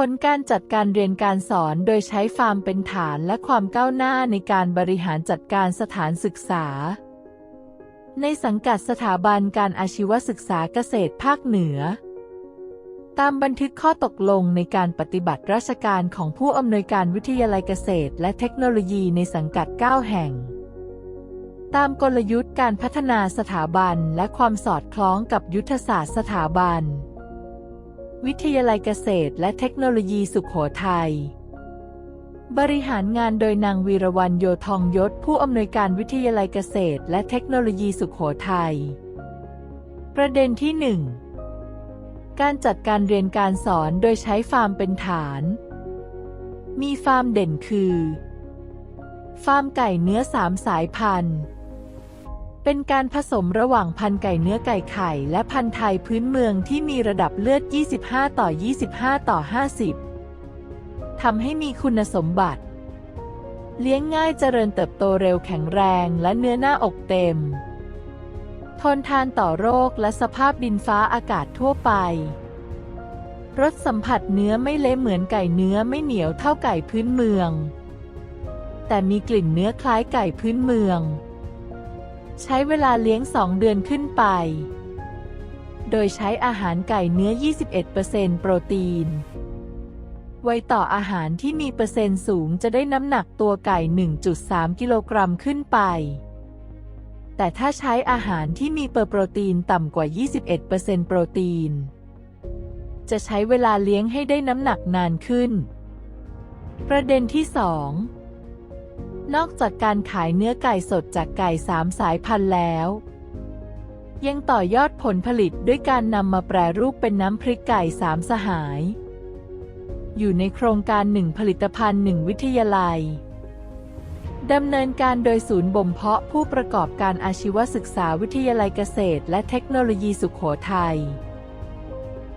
ผลการจัดการเรียนการสอนโดยใช้ฟาร์มเป็นฐานและความก้าวหน้าในการบริหารจัดการสถานศึกษา ในสังกัดสถาบันการอาชีวศึกษาเกษตรภาคเหนือ ตามบันทึกข้อตกลงในการปฏิบัติราชการของผู้อำนวยการวิทยาลัยเกษตร และเทคโนโลยีในสังกัด 9 แห่ง ตามกลยุทธ์การพัฒนาสถาบันและความสอดคล้องกับยุทธศาสตร์สถาบัน วิทยาลัยเกษตรและเทคโนโลยีสุขโขทัย บริหารงานโดยนางวีรวรรณโยทองยศ ผู้อำนวยการวิทยาลัยเกษตรและเทคโนโลยีสุขโขทัย ประเด็นที่ 1 การจัดการเรียนการสอนโดยใช้ฟาร์มเป็นฐาน มีฟาร์มเด่นคือ ฟาร์มไก่เนื้อสามสายพันธุ์ เป็นการผสมระหว่างพันธุ์ไก่เนื้อไก่ไข่ และพันธุ์ไทยพื้นเมืองที่มีระดับเลือด 25 ต่อ 25 ต่อ 50 ทำให้มีคุณสมบัติ เลี้ยงง่ายเจริญเติบโตเร็วแข็งแรงและเนื้อหน้าอกเต็ม ทนทานต่อโรคและสภาพดินฟ้าอากาศทั่วไปรสสัมผัสเนื้อไม่เละเหมือนไก่เนื้อไม่เหนียวเท่าไก่พื้นเมือง แต่มีกลิ่นเนื้อคล้ายไก่พื้นเมือง ใช้เวลาเลี้ยงสองเดือนขึ้นไป โดยใช้อาหารไก่เนื้อ 21%โปรตีน ไวต่ออาหารที่มีเปอร์เซ็นต์สูงจะได้น้ำหนักตัวไก่ 1.3 กิโลกรัมขึ้นไป แต่ถ้าใช้อาหารที่มีเปอร์โปรตีนต่ำกว่า 21%โปรตีน จะใช้เวลาเลี้ยงให้ได้น้ำหนักนานขึ้น ประเด็นที่ 2 นอกจากการขายเนื้อไก่สดจากไก่สามสายพันธุ์แล้ว ยังต่อยอดผลผลิตด้วยการนำมาแปรรูปเป็นน้ำพริกไก่สามสหาย อยู่ในโครงการหนึ่งผลิตภัณฑ์หนึ่งวิทยาลัยดำเนินการโดยศูนย์บ่มเพาะผู้ประกอบการอาชีวศึกษาวิทยาลัยเกษตร และเทคโนโลยีสุขโขทัย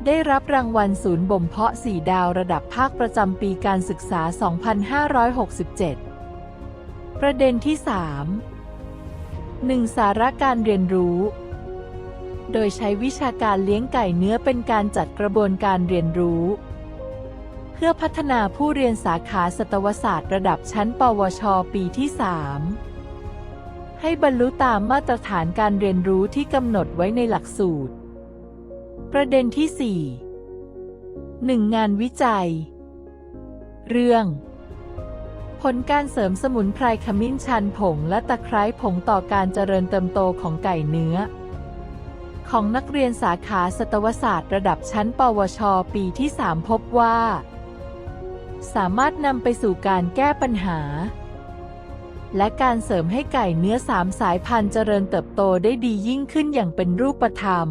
ได้รับรางวัลศูนย์บ่มเพาะ 4 ดาวระดับภาคประจำปีการศึกษา 2567 ประเด็นที่ 3 1. สาระการเรียนรู้ โดยใช้วิชาการเลี้ยงไก่เนื้อเป็นการจัดกระบวนการเรียนรู้ เพื่อพัฒนาผู้เรียนสาขาสัตวศาสตร์ระดับชั้น ปวช ปีที่ 3 ให้บรรลุตามมาตรฐานการเรียนรู้ที่กำหนดไว้ในหลักสูตร ประเด็นที่ 4 1. งานวิจัย เรื่อง ผลการเสริมสมุนไพรขมิ้นชันผงและตะไคร้ผงต่อการเจริญเติบโตของไก่เนื้อ ของนักเรียนสาขาสัตวศาสตร์ระดับชั้น ปวช ปีที่ 3 พบว่า สามารถนำไปสู่การแก้ปัญหา และการเสริมให้ไก่เนื้อสามสายพันธุ์เจริญเติบโตได้ดียิ่งขึ้นอย่างเป็นรูปธรรม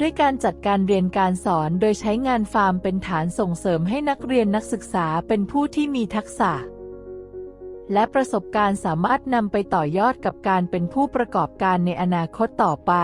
ด้วยการจัดการเรียนการสอนโดยใช้งานฟาร์มเป็นฐานส่งเสริมให้นักเรียนนักศึกษาเป็นผู้ที่มีทักษะ และประสบการณ์สามารถนำไปต่อยอดกับการเป็นผู้ประกอบการในอนาคตต่อไป